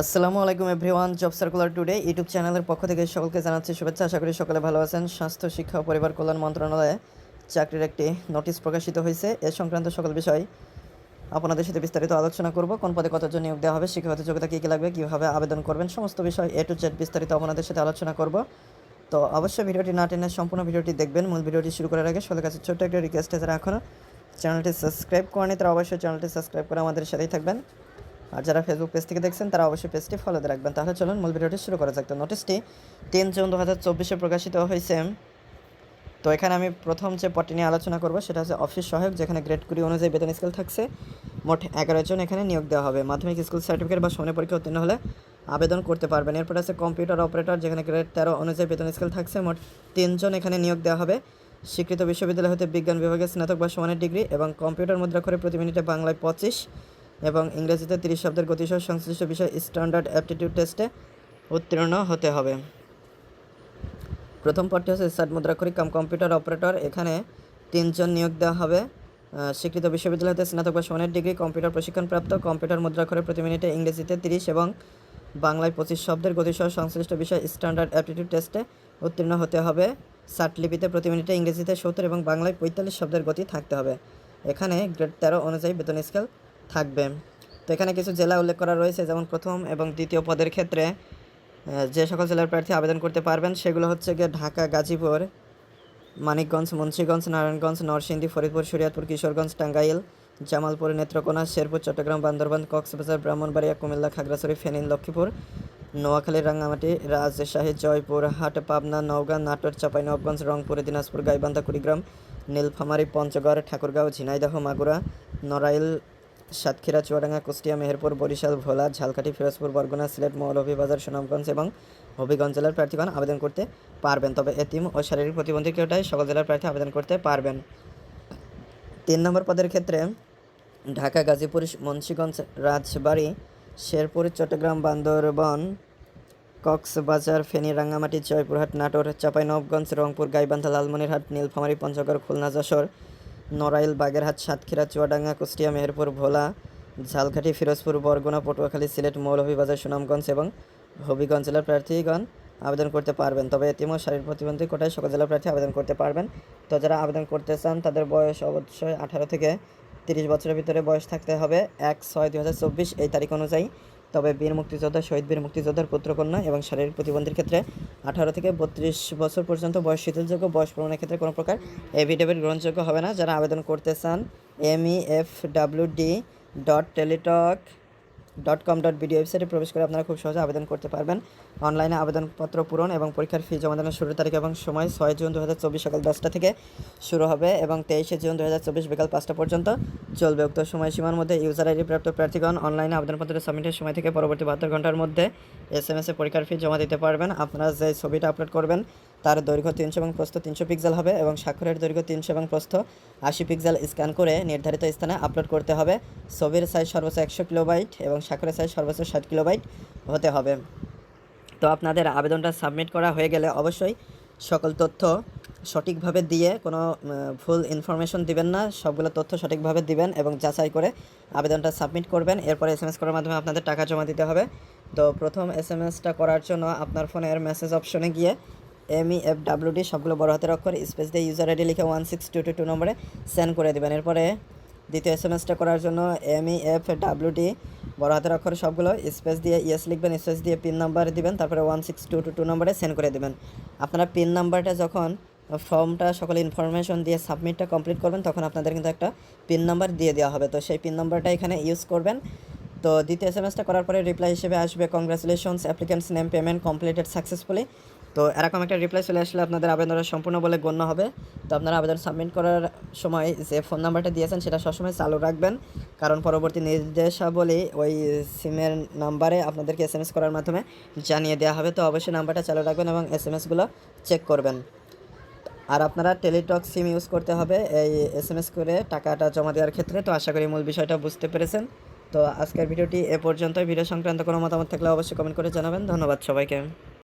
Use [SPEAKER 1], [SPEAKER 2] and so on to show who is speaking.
[SPEAKER 1] আসসালামু আলাইকুম everyone, job circular today YouTube চ্যানেলের পক্ষ থেকে সকলকে জানাচ্ছি শুভেচ্ছা। আশা করি সকলে ভালো আছেন। স্বাস্থ্য, শিক্ষা ও পরিবার কল্যাণ মন্ত্রণালয়ে চাকরির একটি নোটিশ প্রকাশিত হয়েছে। এ সংক্রান্ত সকল বিষয় আপনাদের সাথে বিস্তারিত আলোচনা করব। কোন পদে কতজন নিয়োগ দেওয়া হবে, শিক্ষাগত যোগ্যতা কী কী লাগবে, কীভাবে আবেদন করবেন, সমস্ত বিষয় এ টু জেড বিস্তারিত আপনাদের সাথে আলোচনা করব। তো অবশ্যই ভিডিওটি না টেনে সম্পূর্ণ ভিডিওটি দেখবেন। মূল ভিডিওটি শুরু করার আগে সকলের কাছে ছোট্ট একটা রিকোয়েস্ট আছে, যারা এখনও চ্যানেলটি সাবস্ক্রাইব করেনি তারা অবশ্যই চ্যানেলটি সাবস্ক্রাইব করে আমাদের সাথেই থাকবেন। আর যারা ফেসবুক পেজ থেকে দেখছেন, তারা অবশ্যই পেজটি ফলো দিয়ে রাখবেন। তাহলে চলুন মূল ভিডিওটি শুরু করা যাক। তো নোটিশটি তিন জুন দু হাজার চব্বিশে প্রকাশিত হয়েছে। তো এখানে আমি প্রথম যে পদটি নিয়ে আলোচনা করব, সেটা হচ্ছে অফিস সহায়ক, যেখানে গ্রেড কুড়ি অনুযায়ী বেতন স্কেল থাকছে। মোট এগারো জন এখানে নিয়োগ দেওয়া হবে। মাধ্যমিক স্কুল সার্টিফিকেট বা সমানের পরীক্ষা উত্তীর্ণ হলে আবেদন করতে পারবেন। এরপর আছে কম্পিউটার অপারেটর যেখানে গ্রেড তেরো অনুযায়ী বেতন স্কেল থাকছে। মোট তিনজন এখানে নিয়োগ দেওয়া হবে। স্বীকৃত বিশ্ববিদ্যালয় হতে বিজ্ঞান বিভাগে স্নাতক বা সমানের ডিগ্রি এবং কম্পিউটার মুদ্রা করে প্রতি মিনিটে বাংলায় পঁচিশ। এবং ইংরেজিতে তিরিশ শব্দের গতিসহ সংশ্লিষ্ট বিষয় স্ট্যান্ডার্ড অ্যাপটিটিউড টেস্টে উত্তীর্ণ হতে হবে। প্রথম পদটি হচ্ছে স্যাট মুদ্রাক্ষরিক কাম কম্পিউটার অপারেটর। এখানে তিনজন নিয়োগ দেওয়া হবে। স্বীকৃত বিশ্ববিদ্যালয় হতে স্নাতক বা সমানের ডিগ্রি, কম্পিউটার প্রশিক্ষণপ্রাপ্ত, কম্পিউটার মুদ্রাক্ষরে প্রতি মিনিটে ইংরেজিতে তিরিশ এবং বাংলায় পঁচিশ শব্দের গতিসহ সংশ্লিষ্ট বিষয় স্ট্যান্ডার্ড অ্যাপটিটিউড টেস্টে উত্তীর্ণ হতে হবে। লিপিতে প্রতি মিনিটে ইংরেজিতে সত্তর এবং বাংলায় পঁয়তাল্লিশ শব্দের গতি থাকতে হবে। এখানে গ্রেড তেরো অনুযায়ী বেতন স্কেল থাকবে। তো এখানে কিছু জেলা উল্লেখ করা রয়েছে, যেমন প্রথম এবং দ্বিতীয় পদের ক্ষেত্রে যে সকল জেলার প্রার্থী আবেদন করতে পারবেন সেগুলো হচ্ছে গিয়ে ঢাকা, গাজীপুর, মানিকগঞ্জ, মুন্সিগঞ্জ, নারায়ণগঞ্জ, নরসিংদী, ফরিদপুর, শরীয়তপুর, কিশোরগঞ্জ, টাঙ্গাইল, জামালপুর, নেত্রকোনা, শেরপুর, চট্টগ্রাম, বান্দরবান, কক্সবাজার, ব্রাহ্মণবাড়িয়া, কুমিল্লা, খাগড়াছড়ি ফেনী লক্ষ্মীপুর, নোয়াখালী, রাঙ্গামাটি, রাজশাহী জয়পুর হাট পাবনা, নওগাঁ, নাটোর চাঁপাইনবাবগঞ্জ রংপুর, দিনাজপুর, গাইবান্ধা, কুড়িগ্রাম, নীলফামারী, পঞ্চগড়, ঠাকুরগাঁও, ঝিনাইদহ, মাগুরা, নড়াইল সাতক্ষীরা, চুয়াডাঙ্গা, কুষ্টিয়া, মেহেরপুর, বরিশাল, ভোলা, ঝালকাঠি, ফিরোজপুর, বরগুনা, সিলেট মৌলভীবাজার সুনামগঞ্জ এবং হবিগঞ্জ জেলার প্রার্থীগণ আবেদন করতে পারবেন। তবে এতিম ও শারীরিক প্রতিবন্ধী কেউটাই সকল জেলার প্রার্থী আবেদন করতে পারবেন। তিন নম্বর পদের ক্ষেত্রে ঢাকা, গাজীপুর, মুন্সিগঞ্জ, রাজবাড়ী, শেরপুর, চট্টগ্রাম, বান্দরবন, কক্সবাজার, ফেনী, রাঙ্গামাটি, জয়পুরহাট, নাটোর, চাঁপাইনবাবগঞ্জ, রংপুর, গাইবান্ধা, লালমনিরহাট, নীলফামারী, পঞ্চগড়, খুলনা, যশোর নড়াইল, বাগেরহাট, সাতক্ষীরা, চুয়াডাঙ্গা, কুষ্টিয়া, মেহেরপুর, ভোলা, ঝালকাঠি, ফিরোজপুর, বরগুনা, পটুয়াখালী, সিলেট মৌলভীবাজার সুনামগঞ্জ এবং হবিগঞ্জ জেলার প্রার্থীগণ আবেদন করতে পারবেন। তবে এতিম ও প্রতিবন্ধী কোটায় সকল জেলার প্রার্থী আবেদন করতে পারবেন। তো যারা আবেদন করতে চান, তাদের বয়স অবশ্যই আঠারো থেকে তিরিশ বছরের ভিতরে বয়স থাকতে হবে। এক ছয় দু এই তারিখ অনুযায়ী তবে বীর মুক্তিযোদ্ধা, শহীদ বীর মুক্তিযোদ্ধার পুত্রকন্যা এবং শারীরিক প্রতিবন্ধীর ক্ষেত্রে আঠারো থেকে বত্রিশ বছর পর্যন্ত বয়স শিথিলযোগ্য বয়স প্রমাণের ক্ষেত্রে কোনো প্রকার এভিডেভিট গ্রহণযোগ্য হবে না। যারা আবেদন করতে চান M E F W D dot Teletalk dot com dot BD ওয়েবসাইটে প্রবেশ করে আপনারা খুব সহজে আবেদন করতে পারবেন। অনলাইনে আবেদনপত্র পূরণ এবং পরীক্ষার ফি জমা দানের শুরুর তারিখ এবং সময় ছয় জুন দু হাজার চব্বিশ সকাল দশটা থেকে শুরু হবে এবং তেইশে জুন দু হাজার চব্বিশ বিকাল পাঁচটা পর্যন্ত চলবে। উক্ত সময়সীমার মধ্যে ইউজার আইডি প্রাপ্ত প্রার্থীগণ অনলাইনে আবেদনপত্র সাবমিটের সময় থেকে পরবর্তী বাহাত্তর ঘণ্টার মধ্যে এস এম এস পরীক্ষার ফি জমা দিতে পারবেন। আপনারা যে ছবিটা আপলোড করবেন তার দৈর্ঘ্য তিনশো এবং প্রস্থ তিনশো পিক্সেল হবে এবং স্বাক্ষরের দৈর্ঘ্য তিনশো এবং প্রস্থ আশি পিক্সেল স্ক্যান করে নির্ধারিত স্থানে আপলোড করতে হবে। ছবির সাইজ সর্বোচ্চ একশো কিলোবাইট এবং স্বাক্ষরের সাইজ সর্বোচ্চ ষাট কিলোবাইট হতে হবে। তো আপনাদের আবেদনটা সাবমিট করা হয়ে গেলে অবশ্যই সকল তথ্য সঠিকভাবে দিয়ে কোনো ভুল ইনফরমেশন দিবেন না। সবগুলো তথ্য সঠিকভাবে দিবেন এবং যাচাই করে আবেদনটা সাবমিট করবেন। এরপরে এস এম এস করার মাধ্যমে আপনাদের টাকা জমা দিতে হবে। তো প্রথম এস এম এসটা করার জন্য আপনার ফোনের মেসেজ অপশনে গিয়ে এম ই এফ ডাব্লিউডি সবগুলো বড় হাতের অক্ষর স্পেস দিয়ে ইউজার আইডি লিখে one six two two two নম্বরে সেন্ড করে দেবেন। এরপরে দ্বিতীয় এস এম এসটা করার জন্য এম ই এফ ডাব্লিউডি বড় হাতের অক্ষরে সবগুলো স্পেস দিয়ে ইয়েস লিখবেন স্পেস দিয়ে পিন নাম্বার দিবেন, তারপরে one six two two two নম্বরে সেন্ড করে দেবেন। আপনারা পিন নাম্বারটা যখন ফর্মটা সকল ইনফরমেশন দিয়ে সাবমিটটা কমপ্লিট করবেন, তখন আপনাদের কিন্তু একটা পিন নাম্বার দিয়ে দেওয়া হবে। তো সেই পিন নাম্বারটা এখানে ইউজ করবেন। তো দ্বিতীয় এস এম এসটা করার পরে রিপ্লাই হিসেবে আসবে congratulations applicant's name payment completed successfully তো এরকম একটা রিপ্লাই চলে আসলে আপনাদের আবেদনটা সম্পূর্ণ বলে গণ্য হবে। তো আপনারা আবেদন সাবমিট করার সময় যে ফোন নাম্বারটা দিয়েছেন সেটা সবসময় চালু রাখবেন। কারণ পরবর্তী নির্দেশাবলী ওই সিমের নাম্বারে আপনাদেরকে এস করার মাধ্যমে জানিয়ে দেওয়া হবে। তো অবশ্যই নাম্বারটা চালু রাখবেন এবং এস এম চেক করবেন। আর আপনারা টেলিটক সিম ইউজ করতে হবে। এই এস এম এস করে টাকাটা জমা দেওয়ার ক্ষেত্রে। তো আশা করি মূল বিষয়টা বুঝতে পেরেছেন। তো আজকের ভিডিওটি এ পর্যন্ত ভিডিও সংক্রান্ত কোনো মতামত থাকলে অবশ্যই কমেন্ট করে জানাবেন। ধন্যবাদ সবাইকে।